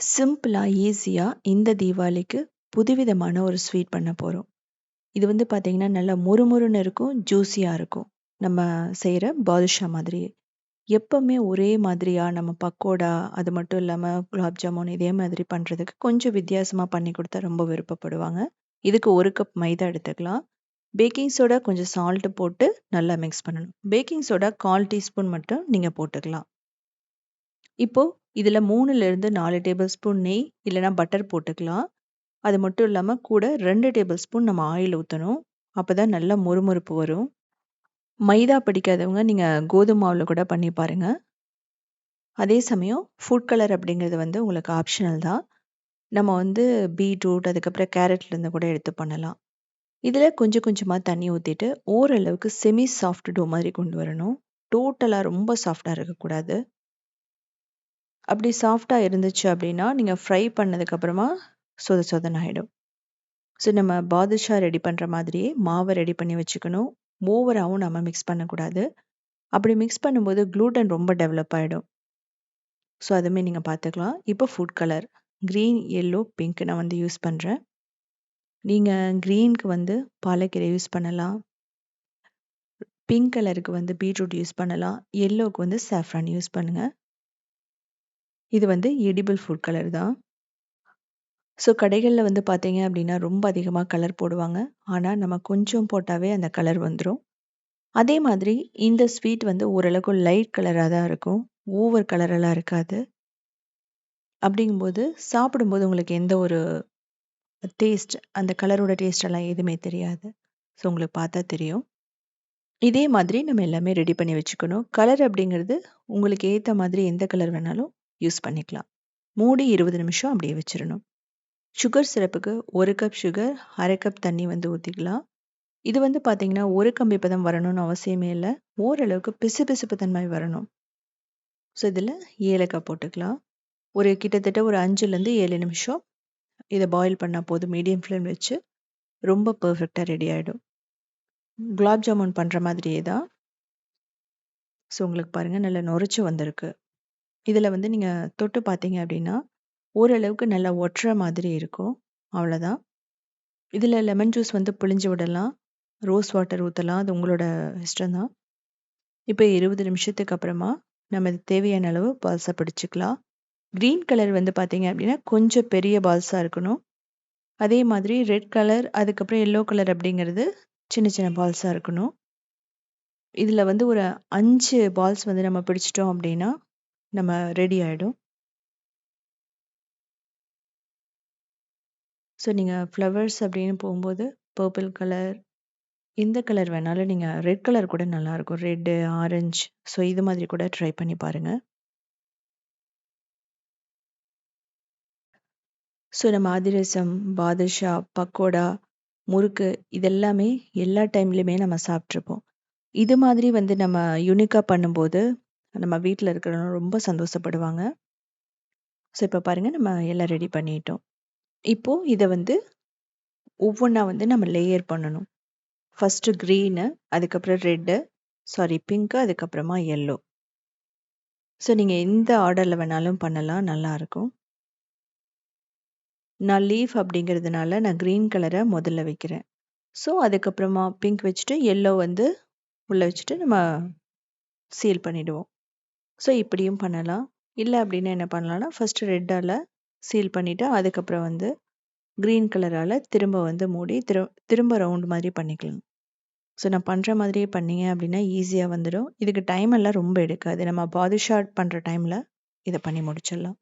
சிம்பிளாக ஈஸியாக இந்த தீபாவளிக்கு புதுவிதமான ஒரு ஸ்வீட் பண்ண போகிறோம் இது வந்து பார்த்திங்கன்னா நல்லா முறுமுறுன்னு இருக்கும் ஜூஸியாக இருக்கும். நம்ம செய்கிற பாதுஷா மாதிரி. எப்போவுமே ஒரே மாதிரியாக நம்ம பக்கோடா அது மட்டும் இல்லாமல் குலாப் ஜாமுன் இதே மாதிரி பண்ணுறதுக்கு கொஞ்சம் வித்தியாசமாக பண்ணி கொடுத்தா ரொம்ப விருப்பப்படுவாங்க. இதுக்கு ஒரு கப் மைதா எடுத்துக்கலாம். பேக்கிங் சோடா கொஞ்சம் சால்ட்டு போட்டு நல்லா மிக்ஸ் பண்ணணும். பேக்கிங் சோடா கால் டீஸ்பூன் மட்டும் நீங்கள் போட்டுக்கலாம். இப்போது இதில் மூணுலேருந்து நாலு டேபிள் ஸ்பூன் நெய் இல்லைனா பட்டர் போட்டுக்கலாம். அது மட்டும் இல்லாமல் கூட ரெண்டு டேபிள் ஸ்பூன் நம்ம ஆயில் ஊற்றணும் அப்போ தான் நல்லா முறுமுறுப்பு வரும். மைதா பிடிக்காதவங்க நீங்கள் கோதுமை மாவில் கூட பண்ணி பாருங்கள் அதே சமயம் ஃபுட் கலர் அப்படிங்கிறது வந்து உங்களுக்கு ஆப்ஷனல் தான். நம்ம வந்து பீட்ரூட் அதுக்கப்புறம் கேரட்லேருந்து கூட எடுத்து பண்ணலாம். இதில் கொஞ்சம் கொஞ்சமாக தண்ணி ஊற்றிட்டு ஓரளவுக்கு செமி சாஃப்ட் டோ மாதிரி கொண்டு வரணும். டோட்டலாக ரொம்ப சாஃப்டாக இருக்கக்கூடாது. அப்படி சாஃப்டாக இருந்துச்சு அப்படின்னா நீங்கள் ஃப்ரை பண்ணதுக்கப்புறமா சொத சொதன் ஆகிடும் ஸோ நம்ம பாதுஷா ரெடி பண்ணுற மாதிரியே மாவை ரெடி பண்ணி வச்சுக்கணும். ஓவராகவும் நம்ம மிக்ஸ் பண்ணக்கூடாது. அப்படி மிக்ஸ் பண்ணும்போது க்ளூட்டன் ரொம்ப டெவலப் ஆகிடும் ஸோ அதுவுமே நீங்கள் பார்த்துக்கலாம். இப்போ food colour green yellow pink நான் வந்து யூஸ் பண்ணுறேன் நீங்கள் க்ரீனுக்கு வந்து பாலக்கீரை யூஸ் பண்ணலாம். பிங்க் கலருக்கு வந்து பீட்ரூட் யூஸ் பண்ணலாம். எல்லோவுக்கு வந்து சாஃப்ரான் யூஸ் பண்ணுங்கள் இது வந்து எடிபிள் ஃபுட் கலர் தான். ஸோ கடைகளில் வந்து பார்த்தீங்க அப்படின்னா ரொம்ப அதிகமாக கலர் போடுவாங்க. ஆனால் நம்ம கொஞ்சம் போட்டாவே அந்த கலர் வந்துடும் அதே மாதிரி இந்த ஸ்வீட் வந்து ஓரளவுக்கு லைட் கலராக தான் இருக்கும். ஓவர் கலரெல்லாம் இருக்காது. அப்படிங்கும்போது சாப்பிடும்போது உங்களுக்கு எந்த ஒரு டேஸ்ட் அந்த கலரோட டேஸ்டெல்லாம் எதுவுமே தெரியாது. ஸோ உங்களுக்கு பார்த்தா தெரியும். இதே மாதிரி நம்ம எல்லாமே ரெடி பண்ணி வச்சுக்கணும். கலர் அப்படிங்கிறது உங்களுக்கு ஏற்ற மாதிரி எந்த கலர் வேணாலும் யூஸ் பண்ணிக்கலாம். மூடி இருபது நிமிஷம் அப்படியே வச்சிடணும் சுகர் சிரப்புக்கு ஒரு கப் சுகர் அரை கப் தண்ணி வந்து ஊற்றிக்கலாம் இது வந்து பார்த்தீங்கன்னா ஒரு கம்பி பதம் வரணும்னு அவசியமே இல்லை. ஓரளவுக்கு பிசு பிசுப்பு தன்மை வரணும். ஸோ இதில் ஏலக்காய் போட்டுக்கலாம். ஒரு கிட்டத்தட்ட ஒரு அஞ்சுலேருந்து ஏழு நிமிஷம் இதை பாயில் பண்ணால் போதும். மீடியம் ஃப்ளேம் வச்சு ரொம்ப பர்ஃபெக்டாக ரெடி ஆகிடும் குலாப் ஜாமுன் பண்ணுற மாதிரியே தான். ஸோ உங்களுக்கு பாருங்கள் நல்லா நுரைச்சி வந்திருக்கு. இதில் வந்து நீங்கள் தொட்டு பார்த்தீங்க அப்படின்னா ஓரளவுக்கு நல்லா ஒட்டுற மாதிரி இருக்கும். அவ்வளோதான். இதில் லெமன் ஜூஸ் வந்து புளிஞ்சு விடலாம். ரோஸ் வாட்டர் ஊற்றலாம் அது உங்களோட இஷ்டம் தான். இப்போ இருபது நிமிஷத்துக்கு அப்புறமா நம்ம இது தேவையான அளவு பால்ஸாக பிடிச்சிக்கலாம். க்ரீன் கலர் வந்து பார்த்தீங்க அப்படின்னா கொஞ்சம் பெரிய பால்ஸாக இருக்கணும். அதே மாதிரி ரெட் கலர் அதுக்கப்புறம் எல்லோ கலர் அப்படிங்கிறது சின்ன சின்ன பால்ஸாக இருக்கணும். இதில் வந்து ஒரு அஞ்சு பால்ஸ் வந்து நம்ம பிடிச்சிட்டோம் அப்படின்னா நம்ம ரெடி ஆகிடும் ஸோ நீங்கள் ஃப்ளவர்ஸ் அப்படின்னு போகும்போது பர்பிள் கலர் எந்த கலர் வேணாலும் நீங்கள் ரெட் கலர் கூட நல்லாயிருக்கும் ரெட்டு ஆரஞ்சு ஸோ இது மாதிரி கூட ட்ரை பண்ணி பாருங்கள் ஸோ நம்ம அதிரசம் பாதுஷா பக்கோடா முறுக்கு இதெல்லாமே எல்லா டைம்லையுமே நம்ம சாப்பிட்ருப்போம் இது மாதிரி வந்து நம்ம யூனிக்காக பண்ணும்போது நம்ம வீட்டில் இருக்கிறவங்க ரொம்ப சந்தோஷப்படுவாங்க. ஸோ இப்போ பாருங்கள் நம்ம எல்லாம் ரெடி பண்ணிட்டோம். இப்போது இதை வந்து ஒவ்வொன்றா வந்து நம்ம லேயர் பண்ணணும். ஃபஸ்ட்டு க்ரீனு அதுக்கப்புறம் ரெட்டு சாரி பிங்க்கு அதுக்கப்புறமா எல்லோ ஸோ நீங்கள் எந்த ஆர்டரில் வேணாலும் பண்ணலாம் நல்லாயிருக்கும் நான் லீஃப் அப்படிங்கிறதுனால நான் க்ரீன் கலரை முதல்ல வைக்கிறேன். ஸோ அதுக்கப்புறமா பிங்க் வச்சுட்டு எல்லோ வந்து உள்ளே வச்சுட்டு நம்ம சீல் பண்ணிவிடுவோம் ஸோ இப்படியும் பண்ணலாம். இல்லை அப்படின்னா என்ன பண்ணலான்னா ஃபஸ்ட்டு ரெட்டால் சீல் பண்ணிவிட்டு அதுக்கப்புறம் வந்து க்ரீன் கலரால் திரும்ப வந்து மூடி திரு திரும்ப ரவுண்ட் மாதிரி பண்ணிக்கலாம். ஸோ நான் பண்ணுற மாதிரியே பண்ணிங்க அப்படின்னா ஈஸியாக வந்துடும். இதுக்கு டைம் எல்லாம் ரொம்ப எடுக்காது. நம்ம பாதிஷாட் ஷார்ட் பண்ணுற டைமில் இதை பண்ணி முடிச்சிடலாம்.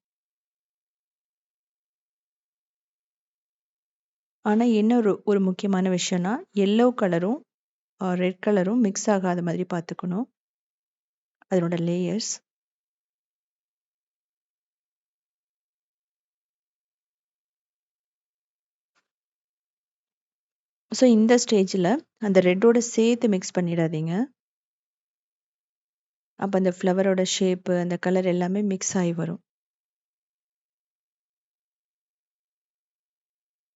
ஆனால் என்ன ஒரு ஒரு முக்கியமான விஷயம்னா எல்லோ கலரும் ரெட் கலரும் மிக்ஸ் ஆகாத மாதிரி பார்த்துக்கணும். அதனோட லேயர்ஸ் ஸோ இந்த ஸ்டேஜில் அந்த ரெட்டோட சேர்த்து மிக்ஸ் பண்ணிடாதீங்க. அப்போ அந்த ஃப்ளவரோட ஷேப்பு அந்த கலர் எல்லாமே மிக்ஸ் ஆகி வரும்.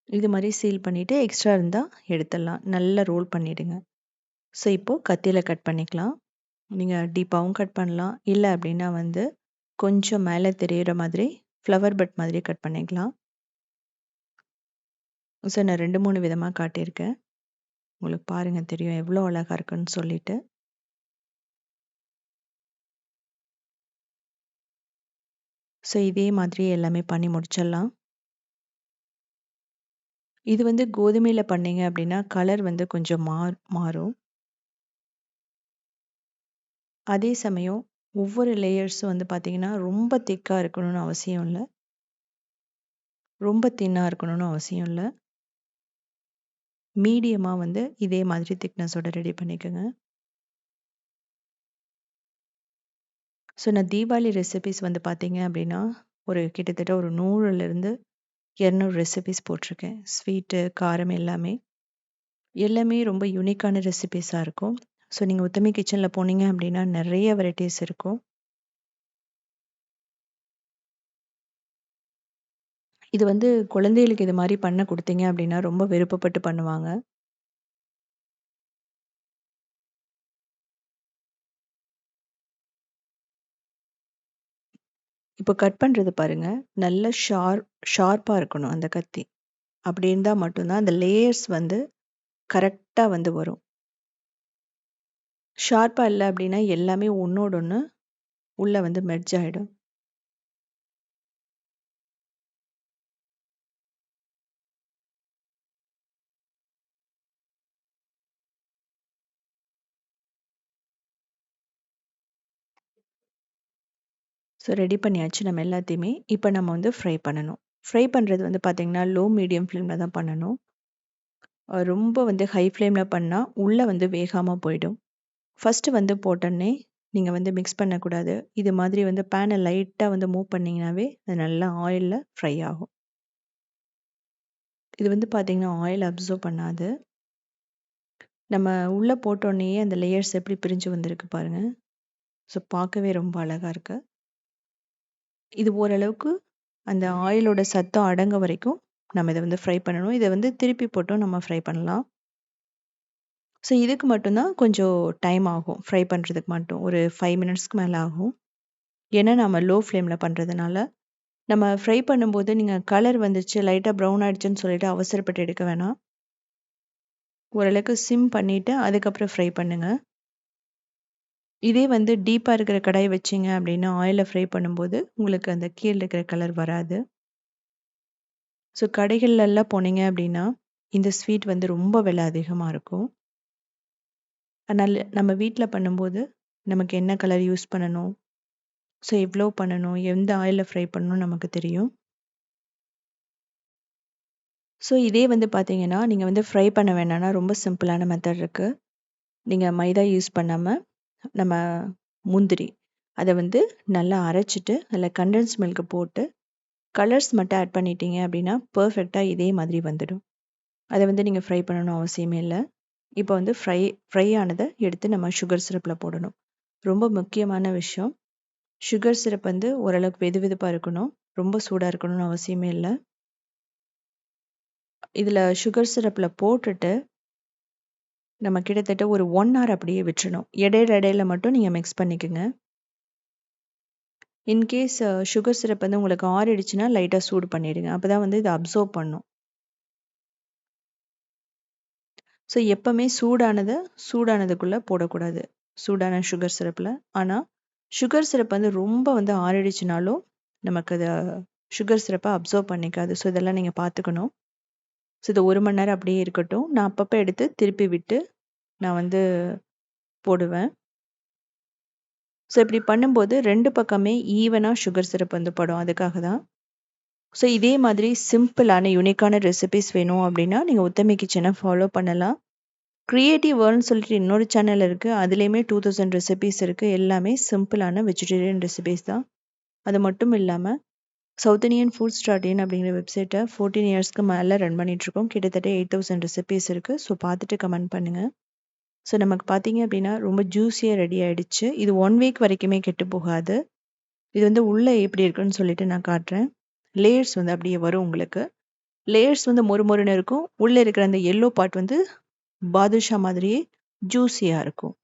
இது மாதிரி சீல் பண்ணிவிட்டு எக்ஸ்ட்ரா இருந்தால் எடுத்துடலாம். நல்லா ரோல் பண்ணிவிடுங்க ஸோ இப்போது கத்தியில் கட் பண்ணிக்கலாம். நீங்கள் டீப்பாகவும் கட் பண்ணலாம். இல்லை அப்படின்னா வந்து கொஞ்சம் மேலே தெரிகிற மாதிரி ஃப்ளவர் பட் மாதிரி கட் பண்ணிக்கலாம். ஸோ நான் ரெண்டு மூணு விதமாக காட்டியிருக்கேன். உங்களுக்கு பாருங்கள் தெரியும் எவ்வளோ அழகாக இருக்குன்னு சொல்லிட்டு. ஸோ இதே மாதிரி எல்லாமே பண்ணி முடிச்சிடலாம். இது வந்து கோதுமையில் பண்ணீங்க அப்படின்னா கலர் வந்து கொஞ்சம் மா மாறும். அதே சமயம் ஒவ்வொரு லேயர்ஸும் வந்து பார்த்தீங்கன்னா ரொம்ப திக்காக இருக்கணும்னு அவசியம் இல்லை. ரொம்ப தின்னாக இருக்கணும்னு அவசியம் இல்லை. மீடியமாக வந்து இதே மாதிரி திக்னஸோட ரெடி பண்ணிக்கோங்க. ஸோ நான் தீபாவளி ரெசிபிஸ் வந்து பார்த்தீங்க அப்படின்னா ஒரு கிட்டத்தட்ட ஒரு நூறுலேருந்து இரநூறு ரெசிபிஸ் போட்டிருக்கேன். ஸ்வீட்டு காரம் எல்லாமே. எல்லாமே ரொம்ப யூனிக்கான ரெசிபிஸாக இருக்கும். ஸோ நீங்கள் உத்தமி கிச்சனில் போனீங்க அப்படின்னா நிறைய வெரைட்டிஸ் இருக்கும். இது வந்து குழந்தைகளுக்கு இது மாதிரி பண்ண கொடுத்தீங்க அப்படின்னா ரொம்ப விருப்பப்பட்டு பண்ணுவாங்க. இப்போ கட் பண்ணுறது பாருங்க. நல்ல ஷார்ப் ஷார்ப்பாக இருக்கணும் அந்த கத்தி. அப்படி இருந்தால் மட்டும்தான் அந்த லேயர்ஸ் வந்து கரெக்டாக வந்து வரும். ஷார்ப்பாக இல்லை அப்படின்னா எல்லாமே ஒன்றோட ஒன்று உள்ளே வந்து மெர்ஜ் ஆகிடும் ஸோ ரெடி பண்ணியாச்சு நம்ம எல்லாத்தையுமே. இப்போ நம்ம வந்து ஃப்ரை பண்ணணும். ஃப்ரை பண்ணுறது வந்து பார்த்திங்கன்னா லோ மீடியம் ஃப்ளேமில் தான் பண்ணணும். ரொம்ப வந்து ஹை ஃப்ளேமில் பண்ணால் உள்ளே வந்து வேகாமல் போயிடும். ஃபஸ்ட்டு வந்து போட்டோன்னே நீங்கள் வந்து மிக்ஸ் பண்ணக்கூடாது. இது மாதிரி வந்து பேனை லைட்டாக வந்து மூவ் பண்ணிங்கனாவே அது நல்லா ஆயிலில் ஃப்ரை ஆகும். இது வந்து பார்த்திங்கன்னா ஆயில் அப்சர்வ் பண்ணாது. நம்ம உள்ளே போட்டோன்னே அந்த லேயர்ஸ் எப்படி பிரிஞ்சு வந்திருக்கு பாருங்கள் ஸோ பார்க்கவே ரொம்ப அழகாக இருக்குது இது ஓரளவுக்கு அந்த ஆயிலோட சத்தம் அடங்க வரைக்கும் நம்ம இதை வந்து ஃப்ரை பண்ணணும். இதை வந்து திருப்பி போட்டும் நம்ம ஃப்ரை பண்ணலாம். ஸோ இதுக்கு மட்டும்தான் கொஞ்சம் டைம் ஆகும். ஃப்ரை பண்ணுறதுக்கு மட்டும். ஒரு ஃபைவ் மினிட்ஸ்க்கு மேலே ஆகும். ஏன்னா நம்ம லோ ஃப்ளேமில் பண்ணுறதுனால நம்ம ஃப்ரை பண்ணும்போது நீங்கள் கலர் வந்துச்சு லைட்டாக ப்ரௌன் ஆகிடுச்சுன்னு சொல்லிட்டு அவசரப்பட்டு எடுக்க வேணாம். ஓரளவுக்கு சிம் பண்ணிவிட்டு அதுக்கப்புறம் ஃப்ரை பண்ணுங்கள் இதே வந்து டீப்பாக இருக்கிற கடாய் வச்சிங்க அப்படின்னா ஆயிலில் ஃப்ரை பண்ணும்போது உங்களுக்கு அந்த கீழே இருக்கிற கலர் வராது. ஸோ கடைகள்லாம் போனீங்க அப்படின்னா இந்த ஸ்வீட் வந்து ரொம்ப விலை அதிகமாக இருக்கும். அதனால் நம்ம வீட்டில் பண்ணும்போது நமக்கு என்ன கலர் யூஸ் பண்ணணும்? ஸோ எவ்வளோ பண்ணணும்? எந்த ஆயிலில் ஃப்ரை பண்ணணும் நமக்கு தெரியும். ஸோ இதே வந்து பார்த்தீங்கன்னா நீங்கள் வந்து ஃப்ரை பண்ண வேணாம்னா ரொம்ப சிம்பிளான மெத்தட் இருக்குது நீங்கள் மைதா யூஸ் பண்ணாமல் நம்ம முந்திரி. அதை வந்து நல்லா அரைச்சிட்டு அதில் கண்டன்ஸ் மில்க்கு போட்டு கலர்ஸ் மட்டும் ஆட் பண்ணிட்டீங்க அப்படின்னா பர்ஃபெக்டாக இதே மாதிரி வந்துடும். அதை வந்து நீங்கள் ஃப்ரை பண்ணணும் அவசியமே இல்லை. இப்போ வந்து ஃப்ரை ஃப்ரை ஆனதை எடுத்து நம்ம சுகர் சிரப்பில் போடணும். ரொம்ப முக்கியமான விஷயம். சுகர் சிரப் வந்து ஓரளவுக்கு வெது வெதுப்பாக இருக்கணும். ரொம்ப சூடாக இருக்கணும்னு அவசியமே இல்லை. இதில் சுகர் சிரப்பில் போட்டுட்டு நம்ம கிட்டத்தட்ட ஒரு ஒன் ஹவர் அப்படியே விட்டுறணும். இடையில இடையில மட்டும் நீங்கள் மிக்ஸ் பண்ணிக்கோங்க. இன்கேஸ் சுகர் சிரப் வந்து உங்களுக்கு ஆறிடுச்சுன்னா லைட்டாக சூடு பண்ணிடுங்க. அப்போ தான் வந்து இதை அப்சர்வ் பண்ணும். ஸோ எப்போவுமே சூடானதை சூடானதுக்குள்ளே போடக்கூடாது. சூடான சுகர் சிரப்பில் ஆனால் சுகர் சிரப் வந்து ரொம்ப வந்து ஆறிடுச்சுனாலும் நமக்கு அதை சுகர் சிரப்பை அப்சர்வ் பண்ணிக்காது. ஸோ இதெல்லாம் நீங்கள் பார்த்துக்கணும். ஸோ இது ஒரு மணி நேரம் அப்படியே இருக்கட்டும். நான் அப்பப்போ எடுத்து திருப்பி விட்டு நான் வந்து போடுவேன். ஸோ இப்படி பண்ணும்போது ரெண்டு பக்கமே ஈவனாக சுகர் சிரப் வந்து படும். அதுக்காக தான். ஸோ இதே மாதிரி சிம்பிளான யூனிக்கான ரெசிபிஸ் வேணும் அப்படின்னா நீங்கள் உத்தமி கிச்சனை ஃபாலோ பண்ணலாம். க்ரியேட்டிவ் வேர்ல்னு சொல்லிட்டு இன்னொரு சேனல் இருக்குது அதுலேயுமே டூ தௌசண்ட் ரெசிபிஸ் இருக்குது எல்லாமே சிம்பிளான வெஜிடேரியன் ரெசிபிஸ் தான். அது மட்டும் இல்லாமல் South Indian foods dot in அப்படிங்கிற வெப்சைட்டை ஃபோர்டீன் இயர்ஸ்க்கு மேலே ரன் பண்ணிகிட்ருக்கோம் கிட்டத்தட்ட எயிட் தௌசண்ட் ரெசிபீஸ் இருக்குது ஸோ பார்த்துட்டு கமெண்ட் பண்ணுங்கள் ஸோ நமக்கு பார்த்தீங்க அப்படின்னா ரொம்ப ஜூஸியாக ரெடி ஆகிடுச்சு இது ஒன் வீக் வரைக்குமே கெட்டு போகாது. இது வந்து உள்ளே எப்படி இருக்குன்னு சொல்லிட்டு நான் காட்டுறேன். லேயர்ஸ் வந்து அப்படியே வரும் உங்களுக்கு. லேயர்ஸ் வந்து மொறு மொறுன்னு இருக்கும். உள்ளே இருக்கிற அந்த எல்லோ பார்ட் வந்து பாதுஷா மாதிரியே ஜூஸியாக இருக்கும்.